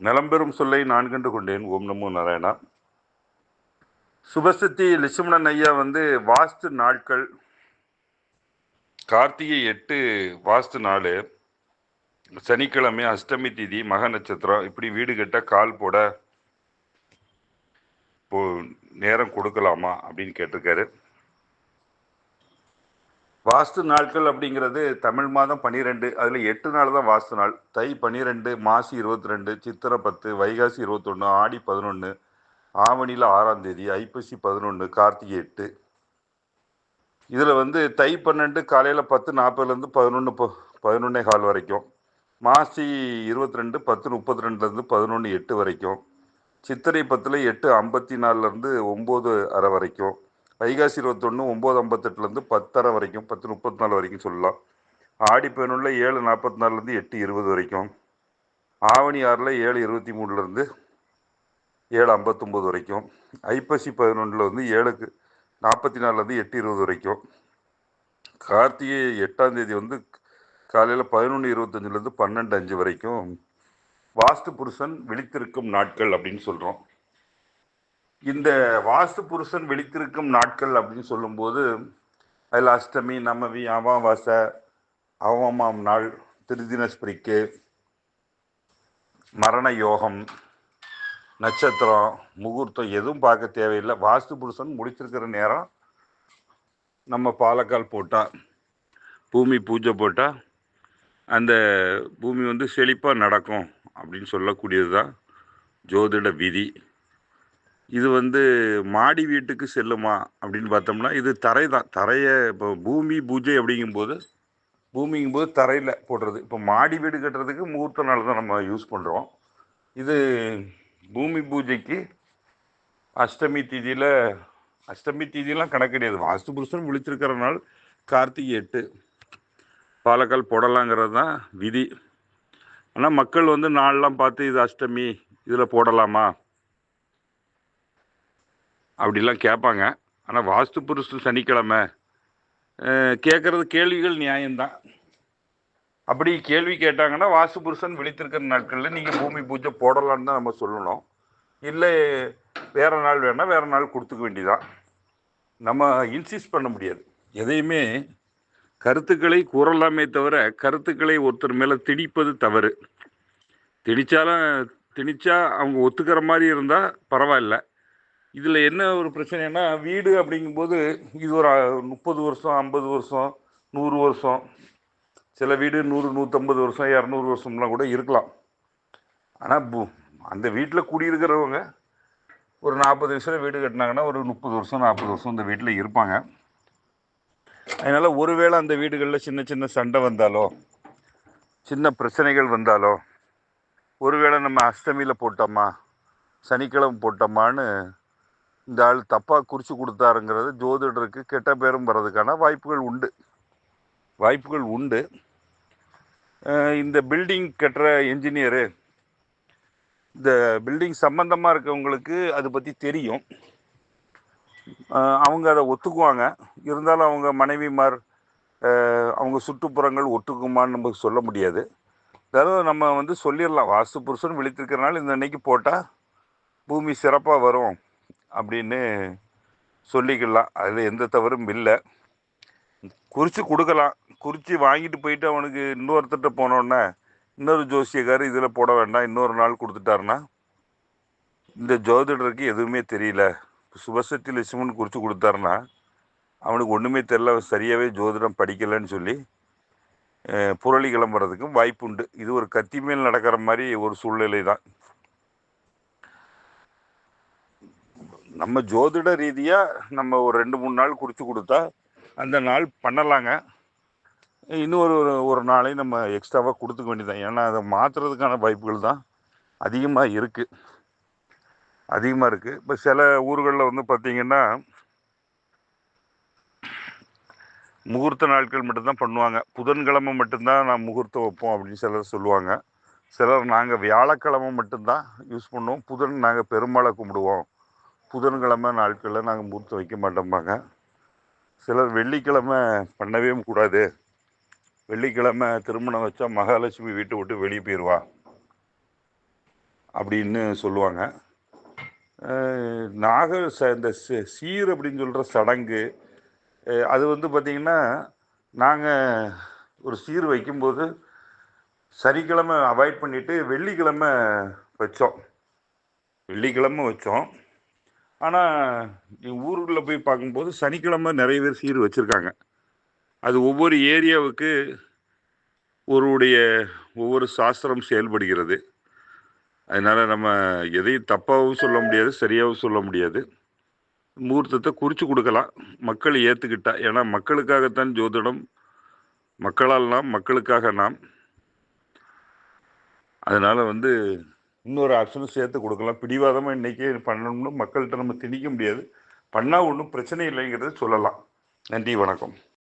நலம்பெறும் சொல்லை நான் கண்டு கொண்டேன். ஓம் நமோ நாராயணா. சுபசக்தி லட்சுமணன் ஐயா வந்து வாஸ்து நாட்கள். கார்த்திகை எட்டு வாஸ்து நாள். சனிக்கிழமை அஷ்டமி திதி மக நட்சத்திரம். இப்படி வீடு கட்ட கால் போட இப்போ நேரம் கொடுக்கலாமா அப்படின்னு கேட்டிருக்காரு. வாஸ்து நாட்கள் அப்படிங்கிறது தமிழ் மாதம் பன்னிரெண்டு அதில் எட்டு நாள் தான் வாஸ்து நாள். தை பன்னிரெண்டு மாசி இருபத்தி ரெண்டு சித்திரை பத்து வைகாசி இருபத்தொன்று ஆடி பதினொன்று ஆவணியில் ஆறாம் தேதி ஐப்பசி பதினொன்று கார்த்திகை எட்டு. இதில் வந்து தை பன்னெண்டு காலையில் பத்து நாற்பதுலேருந்து பதினொன்று ப பதினொன்னே கால் வரைக்கும். மாசி இருபத்தி ரெண்டு பத்து முப்பத்தி ரெண்டுலேருந்து பதினொன்று எட்டு வரைக்கும். சித்திரை பத்தில் எட்டு ஐம்பத்தி நாலுலேருந்து ஒம்பது அரை வரைக்கும். வைகாசி இருபத்தொன்று ஒம்பது ஐம்பத்தெட்டுலேருந்து பத்தரை வரைக்கும் பத்து முப்பத்தி நாலு வரைக்கும் சொல்லலாம். ஆடி பதினொன்றில் ஏழு நாற்பத்தி நாலுலேருந்து எட்டு இருபது வரைக்கும். ஆவணி ஆறில் ஏழு இருபத்தி மூணுலேருந்து ஏழு ஐம்பத்தொம்போது வரைக்கும். ஐப்பசி பதினொன்றில் வந்து ஏழுக்கு நாற்பத்தி நாலுலேருந்து எட்டு இருபது வரைக்கும். கார்த்திகை எட்டாம் தேதி வந்து காலையில் பதினொன்று இருபத்தஞ்சிலேருந்து பன்னெண்டு அஞ்சு வரைக்கும். வாஸ்து புருஷன் விழித்திருக்கும் நாட்கள் அப்படின்னு சொல்கிறோம் இந்த வாஸ்து புருஷன் விழித்திருக்கும் நாட்கள் அப்படின்னு சொல்லும்போது அதில் அஷ்டமி நமவி அமாவாசை அவமாம் நாள் திருதினஸ்பிரிக்கு மரண யோகம் நட்சத்திரம் முகூர்த்தம் எதுவும் பார்க்க தேவையில்லை. வாஸ்து புருஷன் முடிச்சிருக்கிற நேரம் நம்ம பாலக்கால் போட்டால் பூமி பூஜை போட்டால் அந்த பூமி வந்து செழிப்பாக நடக்கும் அப்படின்னு சொல்லக்கூடியது தான் ஜோதிட விதி. இது வந்து மாடி வீட்டுக்கு செல்லுமா அப்படின்னு பார்த்தோம்னா இது தரை தான் தரையை இப்போ பூமி பூஜை அப்படிங்கும்போது பூமிங்கும்போது தரையில் போடுறது. இப்போ மாடி வீடு கட்டுறதுக்கு முகூர்த்த நாள் தான் நம்ம யூஸ் பண்ணுறோம் இது பூமி பூஜைக்கு அஷ்டமி தீதியில் அஷ்டமி தீதியெலாம் கணக்கு கிடையாது. வாஸ்து புருஷன் விழிச்சிருக்கிற நாள் கார்த்திகை எட்டு. பாலக்கால் போடலாங்கிறது தான் விதி. ஆனால் மக்கள் வந்து நாளெலாம் பார்த்து இது அஷ்டமி இதில் போடலாமா? அப்படிலாம் கேட்பாங்க. ஆனால் வாஸ்து புருஷன் சனிக்கிழமை கேட்குறது கேள்விகள் நியாயம்தான். அப்படி கேள்வி கேட்டாங்கன்னா வாஸ்து புருஷன் விழித்திருக்கிற நாட்களில் நீங்கள் பூமி பூஜை போடலான்னு தான் நம்ம சொல்லணும். இல்லை வேறு நாள் வேணால் வேறு நாள் கொடுத்துக்க வேண்டியதான் நம்ம இன்சிஸ்ட் பண்ண முடியாது. எதையுமே கருத்துக்களை கூறலாமே தவிர கருத்துக்களை ஒருத்தர் மேலே திணிப்பது தவறு. திணிச்சாலும் திணிச்சா அவங்க ஒத்துக்கிற மாதிரி இருந்தால் பரவாயில்ல. இதில் என்ன ஒரு பிரச்சனைனா வீடு அப்படிங்கும்போது இது ஒரு முப்பது வருஷம் ஐம்பது வருஷம் நூறு வருஷம். சில வீடு நூறு நூற்றம்பது வருஷம் இரநூறு வருஷம்லாம் கூட இருக்கலாம். ஆனால் பு அந்த வீட்டில் குடியிருக்கிறவங்க ஒரு நாற்பது வயசில் வீடு கட்டினாங்கன்னா ஒரு முப்பது வருஷம் நாற்பது வருஷம் இந்த வீட்டில் இருப்பாங்க. அதனால் ஒருவேளை அந்த வீடுகளில் சின்ன சின்ன சண்டை வந்தாலோ சின்ன பிரச்சனைகள் வந்தாலோ ஒருவேளை நம்ம அஷ்டமியில் போட்டோமா சனிக்கிழமை போட்டோமான்னு இந்த ஆள் தப்பாக குறித்து கொடுத்தாருங்கிறது ஜோதிடருக்கு கெட்ட பேரும் வர்றதுக்கான வாய்ப்புகள் உண்டு. வாய்ப்புகள் உண்டு. இந்த பில்டிங் கட்டுற என்ஜினியரு இந்த பில்டிங் சம்மந்தமாக இருக்கவங்களுக்கு அதை பற்றி தெரியும். அவங்க அதை ஒத்துக்குவாங்க. இருந்தாலும் அவங்க மனைவிமார் அவங்க சுற்றுப்புறங்கள் ஒத்துக்குமான்னு நமக்கு சொல்ல முடியாது. அதாவது நம்ம வந்து சொல்லிடலாம். வாஸ்து புருஷன் விழித்திருக்கிறனால இந்த அன்னைக்கு போட்டால் பூமி சிறப்பாக வரும். அப்படின்னு சொல்லிக்கலாம். அதில் எந்த தவறும் இல்லை. குறித்து கொடுக்கலாம். குறித்து வாங்கிட்டு போயிட்டு அவனுக்கு இன்னொருத்தட்ட போனோடனே இன்னொரு ஜோசியக்கார் இதில் போட வேண்டாம். இன்னொரு நாள் கொடுத்துட்டாருன்னா இந்த ஜோதிடருக்கு எதுவுமே தெரியல. சுபசக்தி லட்சுமன் குறித்து கொடுத்தாருன்னா அவனுக்கு ஒன்றுமே தெரில சரியாகவே ஜோதிடம் படிக்கலைன்னு சொல்லி புரளி கிளம்புறதுக்கும் வாய்ப்பு உண்டு இது ஒரு கத்தி மேல் நடக்கிற மாதிரி ஒரு சூழ்நிலை தான் நம்ம ஜோதிட ரீதியாக நம்ம ஒரு ரெண்டு மூணு நாள் குறித்து கொடுத்தா அந்த நாள் பண்ணலாங்க. இன்னும் ஒரு ஒரு நாளையும் நம்ம எக்ஸ்ட்ராவாக கொடுத்துக்க வேண்டியதான் ஏன்னா அதை மாற்றுறதுக்கான வாய்ப்புகள் தான் அதிகமாக இருக்குது அதிகமாக இருக்குது இப்போ சில ஊர்களில் வந்து பார்த்திங்கன்னா முகூர்த்த நாட்கள் மட்டும்தான் பண்ணுவாங்க. புதன்கிழமை மட்டும்தான் நான் முகூர்த்தம் வைப்போம் அப்படின்னு சிலர் சொல்லுவாங்க. சிலர் நாங்கள் வியாழக்கிழமை மட்டும்தான் யூஸ் பண்ணுவோம். புதன் நாங்கள் பெருமாளை கும்பிடுவோம். புதன்கிழமை நாட்களில் நாங்கள் முகூர்த்தம் வைக்க மாட்டோம்பாங்க. சிலர் வெள்ளிக்கிழமை பண்ணவே கூடாது. வெள்ளிக்கிழமை திருமணம் வச்சா மகாலட்சுமி வீட்டை விட்டு வெளியே போயிடுவா அப்படின்னு சொல்லுவாங்க. நாக ச இந்த ச- சீர் அப்படின்னு சொல்கிற சடங்கு அது வந்து பார்த்திங்கன்னா நாங்கள் ஒரு சீர் வைக்கும்போது சனிக்கிழமை அவாய்ட் பண்ணிவிட்டு வெள்ளிக்கிழமை வச்சோம். வெள்ளிக்கிழமை வச்சோம். ஆனால் ஊருக்குள்ளே போய் பார்க்கும்போது சனிக்கிழமை நிறைய பேர் சீர் வச்சுருக்காங்க. அது ஒவ்வொரு ஏரியாவுக்கு ஒருவருடைய ஒவ்வொரு சாஸ்திரம் செயல்படுகிறது. அதனால் நம்ம எதையும் தப்பாகவும் சொல்ல முடியாது சரியாகவும் சொல்ல முடியாது. முகூர்த்தத்தை குறித்து கொடுக்கலாம். மக்கள் ஏற்றுக்கிட்டா ஏன்னா மக்களுக்காகத்தான் ஜோதிடம் மக்களால் நாம் மக்களுக்காக நாம். அதனால் வந்து இன்னொரு ஆப்ஷனும் சேர்த்து கொடுக்கலாம். பிடிவாதமாக இன்றைக்கே பண்ணணும்னு மக்கள்கிட்ட நம்ம திணிக்க முடியாது. பண்ணால் ஒன்றும் பிரச்சனை இல்லைங்கிறத சொல்லலாம். நன்றி வணக்கம்.